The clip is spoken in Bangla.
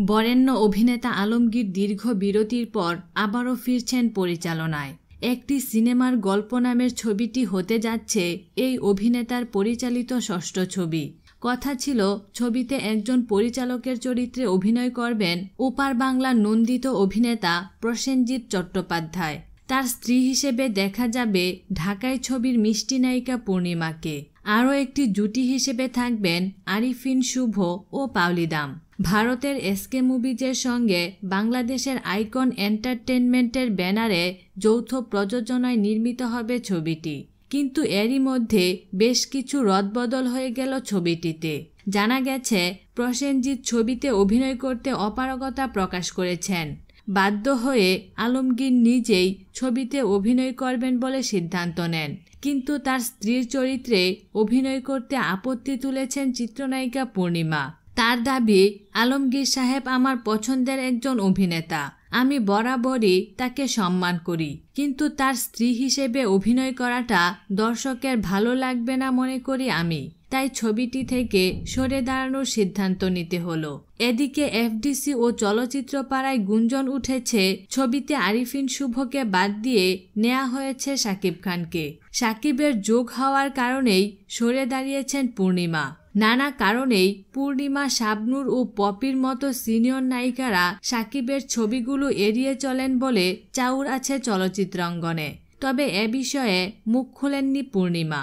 বরেণ্য অভিনেতা আলমগীর দীর্ঘ বিরতির পর আবারও ফিরছেন পরিচালনায়। একটি সিনেমার গল্প নামের ছবিটি হতে যাচ্ছে এই অভিনেতার পরিচালিত ষষ্ঠ ছবি। কথা ছিল, ছবিতে একজন পরিচালকের চরিত্রে অভিনয় করবেন ওপার বাংলার নন্দিত অভিনেতা প্রসেনজিৎ চট্টোপাধ্যায়। তার স্ত্রী হিসেবে দেখা যাবে ঢাকায় ছবির মিষ্টি নায়িকা পূর্ণিমাকে। আরও একটি জুটি হিসেবে থাকবেন আরিফিন শুভ ও পাওলিদাম ভারতের এসকে মুভিজের সঙ্গে বাংলাদেশের আইকন এন্টারটেনমেন্টের ব্যানারে যৌথ প্রযোজনায় নির্মিত হবে ছবিটি। কিন্তু এরই মধ্যে বেশ কিছু রদবদল হয়ে গেল ছবিটিতে। জানা গেছে, প্রসেনজিৎ ছবিতে অভিনয় করতে অপারগতা প্রকাশ করেছেন। বাধ্য হয়ে আলমগীর নিজেই ছবিতে অভিনয় করবেন বলে সিদ্ধান্ত নেন। কিন্তু তার স্ত্রীর চরিত্রে অভিনয় করতে আপত্তি তুলেছেন চিত্রনায়িকা পূর্ণিমা। তার দাবি, আলমগীর সাহেব আমার পছন্দের একজন অভিনেতা। আমি বরাবরই তাকে সম্মান করি। কিন্তু তার স্ত্রী হিসেবে অভিনয় করাটা দর্শকের ভালো লাগবে না মনে করি আমি। তাই ছবিটি থেকে সরে দাঁড়ানোর সিদ্ধান্ত নিতে হলো। এদিকে এফডিসি ও চলচ্চিত্র পাড়ায় গুঞ্জন উঠেছে, ছবিতে আরিফিন শুভকে বাদ দিয়ে নেওয়া হয়েছে সাকিব খানকে। সাকিবের যোগ হওয়ার কারণেই সরে দাঁড়িয়েছেন পূর্ণিমা। নানা কারণেই পূর্ণিমা, শাবনুর ও পপির মতো সিনিয়র নায়িকারা সাকিবের ছবিগুলো এড়িয়ে চলেন বলে চাউর আছে চলচ্চিত্রাঙ্গনে। তবে এ বিষয়ে মুখ খোলেননি পূর্ণিমা।